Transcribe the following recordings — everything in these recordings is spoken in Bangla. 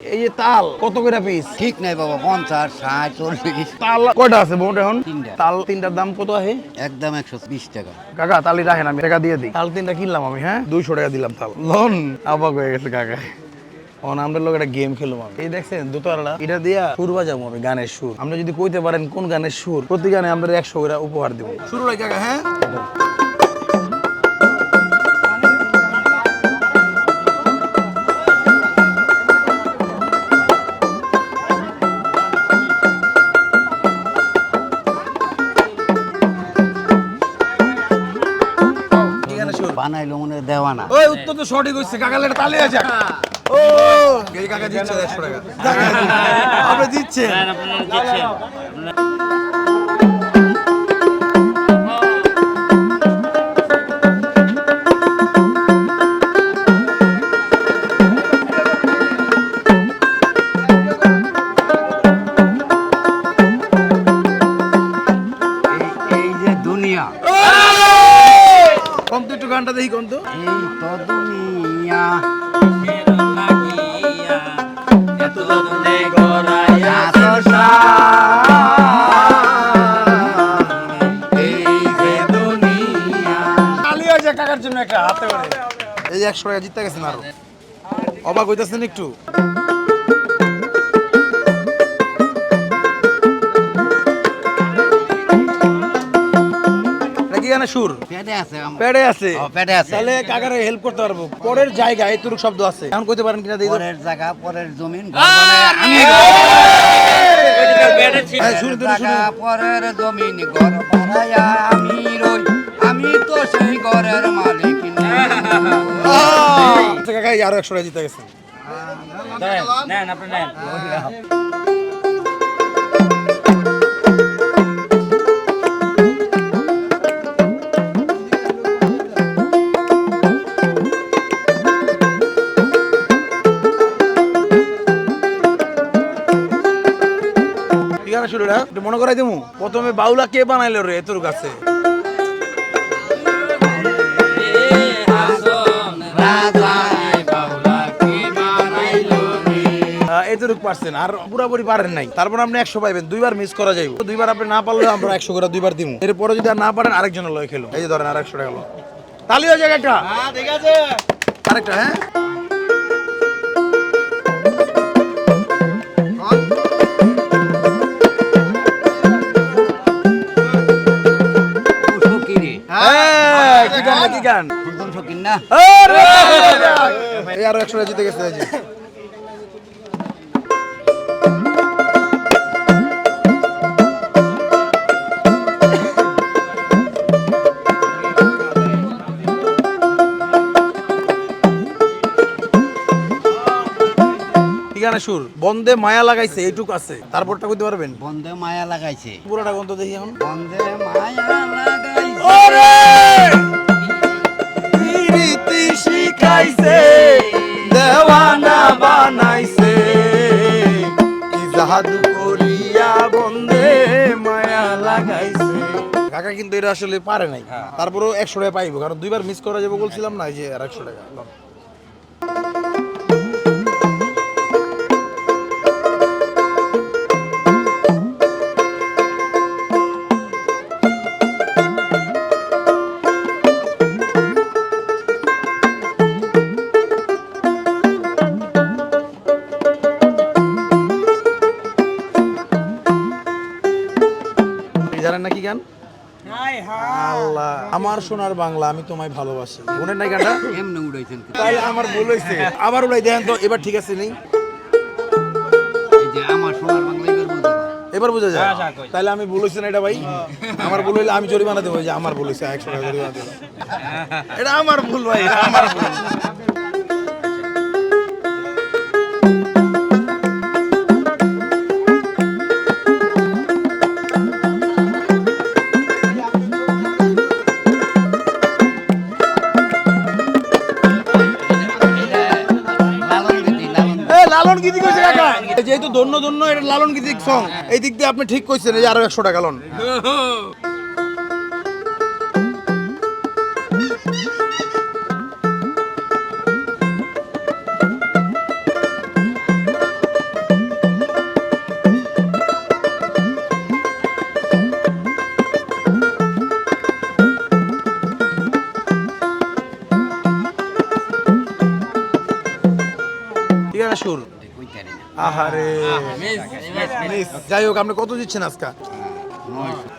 এই যে তাল কত করে পিস ঠিক নাই বাবা পঞ্চাশ ষাট চল্লিশ। তাল কয়টা আছে বোনটা এখন? তিনটা। তাল তিনটার দাম কত আছে একদম একশো বিশ টাকা। কাকা তালি রাখেন আমি টাকা দিয়ে দিই। তাল তিনটা কিনলাম আমি হ্যাঁ? দুইশো টাকা দিলাম তাল। লোন আবাক হয়ে গেছে কাকা। অন আমরা লোক একটা গেম খেলব আমি। এই দেখছেন দোতলা এটা দিয়া সুর বাজাবো আমি গানের সুর। আপনি যদি কইতে পারেন কোন গানের সুর প্রতি গানে আমরা একশো করে উপহার দেবো। শুরু কাকা হ্যাঁ? বানাইলো মনে হয় দেওয়া না ওই উত্তর তো সঠিক হচ্ছে কাকা লেটা তালে আছে। ও এই কাকা দিচ্ছে একশো টাকা। আপনি দিচ্ছেন। এই- কম তো এই তো দুনিয়া। এত কাকার জন্য একটা হাতে এই একশো টাকা জিততে গেছেন আরও। অবাক হইতেছেন একটু। গানে সুর? পেটে আছে আমার। আছে? ও, পেটে আছে। তাহলে কাকারে হেল্প করতে পারব। পরের জায়গায় এতটুকু শব্দ আছে। এখন কইতে পারেন কিনা পরের জায়গা পরের জমিন আমি পরের। জায়গা জমিন ঘর বানায়া আমি রই। আমি তো সেই ঘরের মালিক আচ্ছা, কাকা আরও একশো টাকা জিতে গেছেন ঠিক আছে শুরু একটু মনে করাই দেবো প্রথমে বাউলা কে বানাইলো রে তোর কাছে? এতটুকু পারছেন আর পুরাপুরি পারেন নাই। তারপর আপনি একশো পাইবেন দুইবার মিস করা যাইব। দুইবার আপনি না পারলে আমরা একশো করে দুইবার দিব এরপরে যদি আর না পারেন আরেকজনের লয় খেলো এই যে ধরেন আর একশো টাকা তালি হয়ে যাক একটা। ঠিক আছে। আরেকটা হ্যাঁ? কি গান ফুলদম ফকির না এই আরও একশো জিতে গেছে গানে সুর বন্দে মায়া লাগাইছে এইটুক আছে তারপরটা কইতে পারবেন বন্দে মায়া লাগাইছে পুরোটা গন্ত দেখি এখন বন্ধে মায়া লাগাইছে শিখাইছে দেওয়ানা বানাইছে। কি জাদু করিয়া বন্দে মায়া লাগাইছে। কাকা কিন্তু এটা আসলে পারে নাই। তারপরেও একশো টাকা পাইবো কারণ দুইবার মিস করা যাবে বলছিলাম না যে আর একশো টাকা। আপনি জানেন না কি গান? আল্লাহ আমার সোনার বাংলা আমি তোমায় ভালোবাসি। মনের নাই গানটা? এমনি উড়াইছেন তাহলে আমার ভুল হয়েছে আবার উলাই দেখেন তো এবার ঠিক আছে নেই? আমার সোনার বাংলা এবার বোঝা যায়। তাহলে আমি ভুল হয়েছে না এটা ভাই? আমার ভুল হইলে আমি জরিমানা দেবো যে আমার ভুল হয়েছে একশো টাকা জরিমানা দেবো। এটা আমার ভুল ভাই আমার ভুল। লালন গীতি কইছে কাকা? যেহেতু দন্য দন্য এটা লালন গীতি সং এই দিক দিয়ে আপনি ঠিক কইছেন, এই যে আরও একশো টাকা লোন ঠিকানা সুর। আহারে। যাই হোক আপনি কত দিচ্ছেন আজকে?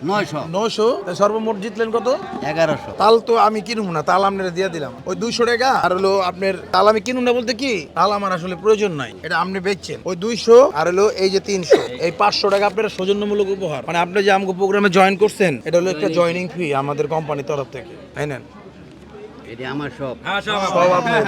নয়শো। নয়শো। সর্বমোট জিতলেন কত? এগারোশো। তাল তো আমি কিনুম না তাল আপনারা দিয়ে দিলাম। ওই দুইশো টাকা আর হলো আপনার তাল আমি কিনুম না বলতে কি? তাল আমার আসলে প্রয়োজন নাই এটা আপনি বেচছেন। ওই দুইশো আর হলো এই যে তিনশো এই পাঁচশো টাকা আপনার সৌজন্যমূলক উপহার। মানে আপনি যে আমাকে প্রোগ্রামে জয়েন করছেন এটা হলো একটা জয়নিং ফি আমাদের কোম্পানির তরফ থেকে তাই না? এটা আমার সব। সব আপনার।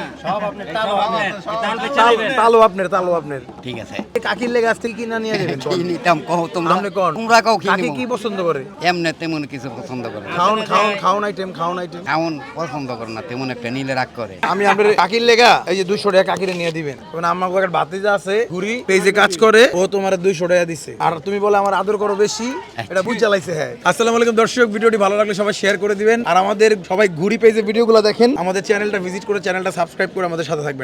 তাল- তালও আপনার। তালও আপনার। ঠিক আছে। কাকির লেগে আজ থেকে কিনা নিয়ে যাবেন? নিতাম কহ তোমরা। আপনি কোন? তোমরা কও কাকি কি পছন্দ করে? এমনি তেমন কিছু পছন্দ করে না। খাওন খাওন খাওন আইটেম খাওন আইটেম এমন পছন্দ করে না তেমন একটা নিলে রাগ করে। আমি আপনার কাকির লেগা এই যে দুইশো টাকা কাকিরে নিয়ে দিবেন। কারণ আমার একটা বাতিজা আছে ঘুরি পেজে কাজ করে ও তোমার দুইশো টাকা দিছে। আর তুমি বলে আমার আদর করো বেশি এটা বুঝ জ্বালাইছে হ্যাঁ। আসসালামু আলাইকুম দর্শক ভিডিওটি ভালো লাগলে সবাই শেয়ার করে দিবেন। আর আমাদের সবাই ঘুরি পেজে ভিডিওগুলো দেখেন। আমাদের চ্যানেলটা ভিজিট করে চ্যানেলটা সাবস্ক্রাইব করে আমাদের সাথে থাকবেন।